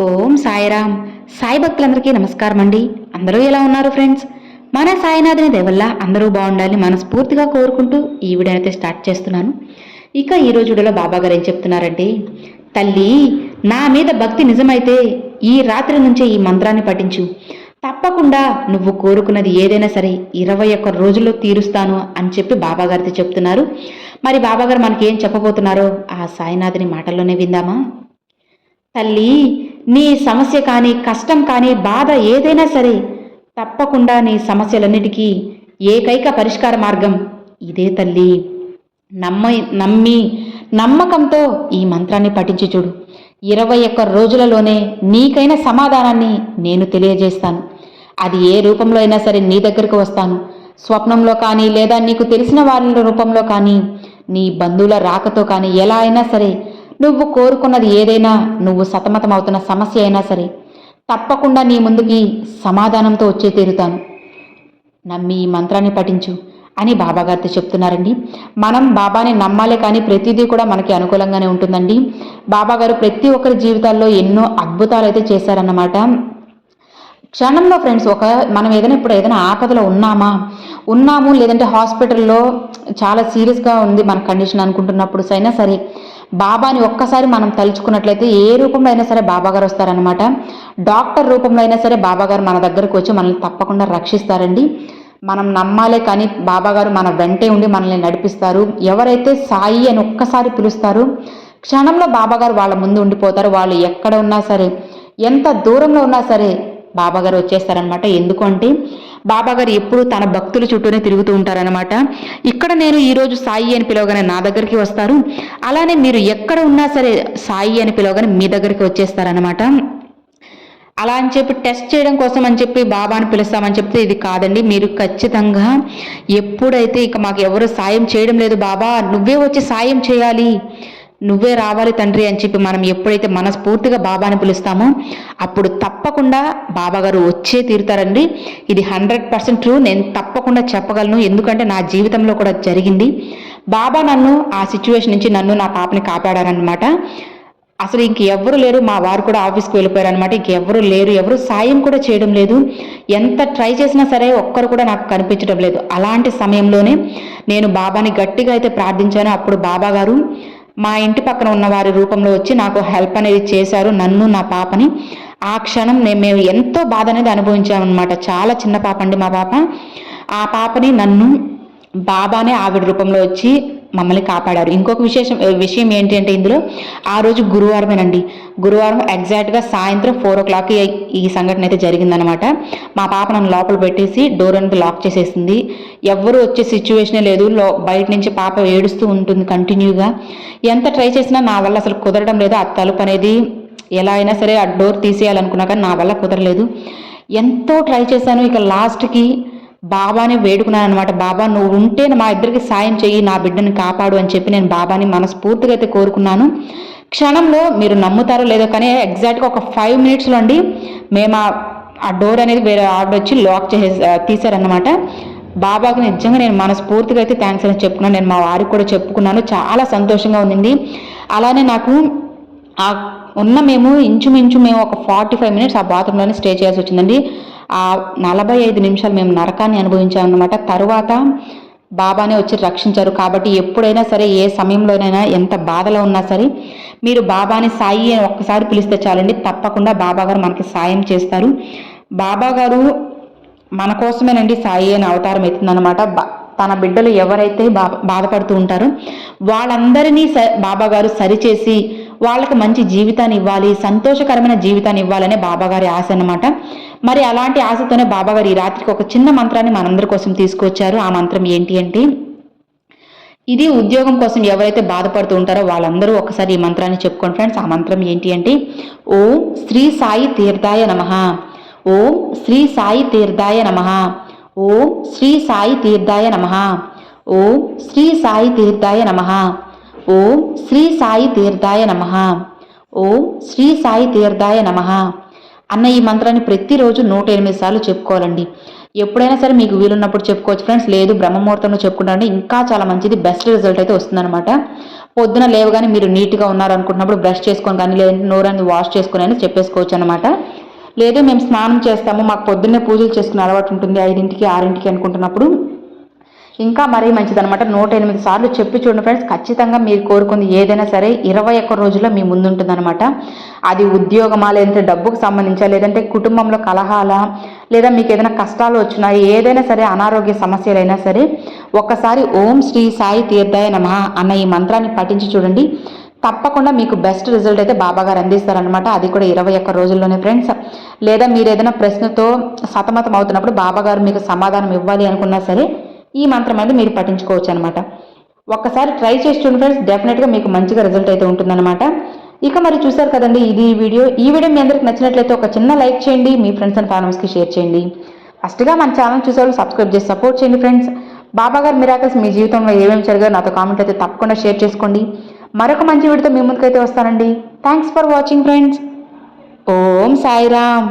ఓం సాయిరామ్. సాయి భక్తులందరికీ నమస్కారం అండి. అందరూ ఎలా ఉన్నారు ఫ్రెండ్స్? మన సాయినాథుని దేవల్ల అందరూ బాగుండాలని మనస్ఫూర్తిగా కోరుకుంటూ ఈ వీడియో అయితే స్టార్ట్ చేస్తున్నాను. ఇక ఈ రోజు వీడియోలో బాబా గారు ఏం చెప్తున్నారంటే తల్లి నా మీద భక్తి నిజమైతే ఈ రాత్రి నుంచే ఈ మంత్రాన్ని పఠించు. తప్పకుండా నువ్వు కోరుకున్నది ఏదైనా సరే ఇరవై ఒక్క రోజుల్లో తీరుస్తాను అని చెప్పి బాబాగారితో చెప్తున్నారు. మరి బాబాగారు మనకి ఏం చెప్పబోతున్నారో ఆ సాయినాథుని మాటల్లోనే విందామా? తల్లి నీ సమస్య కానీ కష్టం కానీ బాధ ఏదైనా సరే తప్పకుండా నీ సమస్యలన్నిటికీ ఏకైక పరిష్కార మార్గం ఇదే తల్లి. నమ్మ నమ్మి నమ్మకంతో ఈ మంత్రాన్ని పఠించి చూడు. ఇరవై ఒక్క రోజులలోనే నీకైన సమాధానాన్ని నేను తెలియజేస్తాను. అది ఏ రూపంలో అయినా సరే నీ దగ్గరకు వస్తాను. స్వప్నంలో కానీ లేదా నీకు తెలిసిన వాళ్ళ రూపంలో కానీ నీ బంధువుల రాకతో కానీ ఎలా అయినా సరే నువ్వు కోరుకున్నది ఏదైనా నువ్వు సతమతమవుతున్న సమస్య అయినా సరే తప్పకుండా నీ ముందుకి సమాధానంతో వచ్చే తీరుతాను. నమ్మి ఈ మంత్రాన్ని పఠించు అని బాబాగారితో చెప్తున్నారండి. మనం బాబాని నమ్మాలే కానీ ప్రతిదీ కూడా మనకి అనుకూలంగానే ఉంటుందండి. బాబాగారు ప్రతి ఒక్కరి జీవితాల్లో ఎన్నో అద్భుతాలు అయితే చేశారన్నమాట. క్షణంలో ఫ్రెండ్స్ ఒక మనం ఏదైనా ఇప్పుడు ఏదైనా ఆపదలో ఉన్నామా? ఉన్నాము లేదంటే హాస్పిటల్లో చాలా సీరియస్గా ఉంది మన కండిషన్ అనుకుంటున్నప్పుడు అయినా సరే బాబాని ఒక్కసారి మనం తలుచుకున్నట్లయితే ఏ రూపంలో అయినా సరే బాబాగారు వస్తారనమాట డాక్టర్ రూపంలో అయినా సరే బాబాగారు మన దగ్గరకు వచ్చి మనల్ని తప్పకుండా రక్షిస్తారండి. మనం నమ్మాలే కానీ బాబాగారు మన వెంటే ఉండి మనల్ని నడిపిస్తారు. ఎవరైతే సాయి అని ఒక్కసారి పిలుస్తారు క్షణంలో బాబాగారు వాళ్ళ ముందు ఉండిపోతారు. వాళ్ళు ఎక్కడ ఉన్నా సరే ఎంత దూరంలో ఉన్నా సరే బాబాగారు వచ్చేస్తారనమాట ఎందుకంటే బాబాగారు ఎప్పుడు తన భక్తుల చుట్టూనే తిరుగుతూ ఉంటారనమాట ఇక్కడ నేను ఈరోజు సాయి అని పిలవగానే నా దగ్గరికి వస్తారు. అలానే మీరు ఎక్కడ ఉన్నా సరే సాయి అని పిలవగానే మీ దగ్గరికి వచ్చేస్తారనమాట అలా అని చెప్పి టెస్ట్ చేయడం కోసం అని చెప్పి బాబాను పిలుస్తామని చెప్తే ఇది కాదండి. మీరు ఖచ్చితంగా ఎప్పుడైతే ఇక మాకు ఎవరు సాయం చేయడం లేదు బాబా నువ్వే వచ్చి సాయం చేయాలి. నువ్వే రావాలి తండ్రి అని చెప్పి మనం ఎప్పుడైతే మనస్ఫూర్తిగా బాబాని పిలుస్తామో అప్పుడు తప్పకుండా బాబాగారు వచ్చే తీరుతారండి. ఇది హండ్రెడ్ పర్సెంట్ ట్రూ. నేను తప్పకుండా చెప్పగలను. ఎందుకంటే నా జీవితంలో కూడా జరిగింది. బాబా నన్ను ఆ సిచ్యువేషన్ నుంచి నన్ను నా పాపని కాపాడారనమాట అసలు ఇంక లేరు. మా వారు కూడా ఆఫీస్కి వెళ్ళిపోయారు అనమాట ఇంకెవరు లేరు. ఎవరు సాయం కూడా చేయడం లేదు. ఎంత ట్రై చేసినా సరే ఒక్కరు కూడా నాకు కనిపించడం లేదు. అలాంటి సమయంలోనే నేను బాబాని గట్టిగా అయితే ప్రార్థించాను. అప్పుడు బాబా గారు మా ఇంటి పక్కన ఉన్న వారి రూపంలో వచ్చి నాకు హెల్ప్ అనేది చేశారు. నన్ను నా పాపని. ఆ క్షణం నేను మేము ఎంతో బాధ అనేది అనుభవించామన్నమాట. చాలా చిన్న పాప అండి మా పాప. ఆ పాపని నన్ను బాబానే ఆవిడ రూపంలో వచ్చి మమ్మల్ని కాపాడారు. ఇంకొక విశేషం విషయం ఏంటి అంటే ఇందులో ఆ రోజు గురువారమేనండి. గురువారం ఎగ్జాక్ట్గా సాయంత్రం ఫోర్ ఓ క్లాక్ ఈ సంఘటన అయితే జరిగిందనమాట మా పాప నన్ను లోపల పెట్టేసి డోర్ అనేది లాక్ చేసేసింది. ఎవ్వరు వచ్చే సిచ్యువేషనే లేదు. లో బయట నుంచి పాప ఏడుస్తూ ఉంటుంది కంటిన్యూగా ఎంత ట్రై చేసినా నా వల్ల అసలు కుదరడం లేదు. ఆ తలుపు అనేది ఎలా అయినా సరే ఆ డోర్ తీసేయాలనుకున్నా కానీ నా వల్ల కుదరలేదు. ఎంతో ట్రై చేశాను. ఇక లాస్ట్కి బాబాని వేడుకున్నాను అనమాట బాబా నువ్వు ఉంటే మా ఇద్దరికి సాయం చెయ్యి నా బిడ్డని కాపాడు అని చెప్పి నేను బాబాని మనస్ఫూర్తిగా అయితే కోరుకున్నాను. క్షణంలో మీరు నమ్ముతారో లేదో కానీ ఎగ్జాక్ట్గా ఒక ఫైవ్ మినిట్స్లో అండి మేము ఆ డోర్ అనేది వేరే ఆర్డర్ వచ్చి లాక్ చేసే తీశారనమాట బాబాకి నిజంగా నేను మనస్ఫూర్తిగా అయితే థ్యాంక్స్ అని చెప్పుకున్నాను. నేను మా వారికి కూడా చెప్పుకున్నాను. చాలా సంతోషంగా ఉంది అలానే నాకు ఆ ఉన్న మేము ఇంచుమించు మేము ఒక ఫార్టీ ఫైవ్ మినిట్స్ ఆ బాత్రూంలోనే స్టే చేయాల్సి వచ్చిందండి. ఆ నలభై ఐదు నిమిషాలు మేము నరకాన్ని అనుభవించామన్నమాట. తరువాత బాబానే వచ్చి రక్షించారు. కాబట్టి ఎప్పుడైనా సరే ఏ సమయంలోనైనా ఎంత బాధలో ఉన్నా సరే మీరు బాబాని సాయి అని ఒక్కసారి పిలిస్తే చాలండి. తప్పకుండా బాబా గారు మనకి సాయం చేస్తారు. బాబా గారు మన కోసమేనండి సాయి అని అవతారం ఎత్తుందనమాట తన బిడ్డలు ఎవరైతే బా బాధపడుతూ ఉంటారో వాళ్ళందరినీ స బాబా గారు సరిచేసి వాళ్ళకి మంచి జీవితాన్ని ఇవ్వాలి సంతోషకరమైన జీవితాన్ని ఇవ్వాలనే బాబాగారి ఆశ అనమాట మరి అలాంటి ఆశతోనే బాబాగారు ఈ రాత్రికి ఒక చిన్న మంత్రాన్ని మనందరి కోసం తీసుకొచ్చారు. ఆ మంత్రం ఏంటి అంటే ఇది ఉద్యోగం కోసం ఎవరైతే బాధపడుతూ ఉంటారో వాళ్ళందరూ ఒకసారి ఈ మంత్రాన్ని చెప్పుకోండి ఫ్రెండ్స్. ఆ మంత్రం ఏంటి అంటే ఓ శ్రీ సాయి తీర్థాయ నమ. ఓం శ్రీ సాయి తీర్థాయ నమ. ఓం శ్రీ సాయి తీర్థాయ నమ. ఓం శ్రీ సాయి తీర్థాయ నమ. ఓం శ్రీ సాయి తీర్థాయ నమ. ఓం శ్రీ సాయి తీర్థాయ నమ. అన్న ఈ మంత్రాన్ని ప్రతిరోజు నూట ఎనిమిది సార్లు చెప్పుకోవాలండి. ఎప్పుడైనా సరే మీకు వీలున్నప్పుడు చెప్పుకోవచ్చు ఫ్రెండ్స్. లేదు బ్రహ్మముహూర్తంలో చెప్పుకుంటారంటే ఇంకా చాలా మంచిది. బెస్ట్ రిజల్ట్ అయితే వస్తుందన్నమాట. పొద్దున లేవగానే మీరు నీట్గా ఉన్నారు అనుకుంటున్నప్పుడు బ్రష్ చేసుకొని కానీ లేదంటే నోరని వాష్ చేసుకొని అని చెప్పేసుకోవచ్చు అనమాట లేదు మేము స్నానం చేస్తాము. మాకు పొద్దున్నే పూజలు చేసుకునే అలవాటు ఉంటుంది. ఐదింటికి ఆరింటికి అనుకుంటున్నప్పుడు ఇంకా మరీ మంచిదనమాట నూట ఎనిమిది సార్లు చెప్పి చూడండి ఫ్రెండ్స్ ఖచ్చితంగా మీరు కోరుకుంది ఏదైనా సరే ఇరవై ఒక్క రోజుల్లో మీ ముందుంటుందన్నమాట. అది ఉద్యోగమా లేదంటే డబ్బుకు సంబంధించా లేదంటే కుటుంబంలో కలహాల లేదా మీకు ఏదైనా కష్టాలు వచ్చినా ఏదైనా సరే అనారోగ్య సమస్యలైనా సరే ఒక్కసారి ఓం శ్రీ సాయి తీర్థాయ నమ అన్న ఈ మంత్రాన్ని పఠించి చూడండి. తప్పకుండా మీకు బెస్ట్ రిజల్ట్ అయితే బాబా గారు అందిస్తారనమాట అది కూడా ఇరవై ఒక్క రోజుల్లోనే ఫ్రెండ్స్ లేదా మీరు ఏదైనా ప్రశ్నతో సతమతం అవుతున్నప్పుడు బాబా గారు మీకు సమాధానం ఇవ్వాలి అనుకున్నా సరే ఈ మంత్రం అనేది మీరు పఠించుకోవచ్చు అనమాట ఒక్కసారి ట్రై చేసి చూడండి ఫ్రెండ్స్ డెఫినెట్గా మీకు మంచిగా రిజల్ట్ అయితే ఉంటుందన్నమాట. ఇక మరి చూసారు కదండి ఇది ఈ వీడియో. ఈ వీడియో మీ అందరికి నచ్చినట్లయితే ఒక చిన్న లైక్ చేయండి మీ ఫ్రెండ్స్ అండ్ ఫ్యామిలీస్కి షేర్ చేయండి. ఫస్ట్గా మన ఛానల్ చూసేవాళ్ళు సబ్స్క్రైబ్ చేసి సపోర్ట్ చేయండి ఫ్రెండ్స్ బాబా గారు మిరాకల్స్ మీ జీవితంలో ఏమేమి జరిగారు నాతో కామెంట్ అయితే తప్పకుండా షేర్ చేసుకోండి. మరొక మంచి వీడితో మీ ముందుకైతే వస్తానండి. Thanks for watching friends Om Sairam.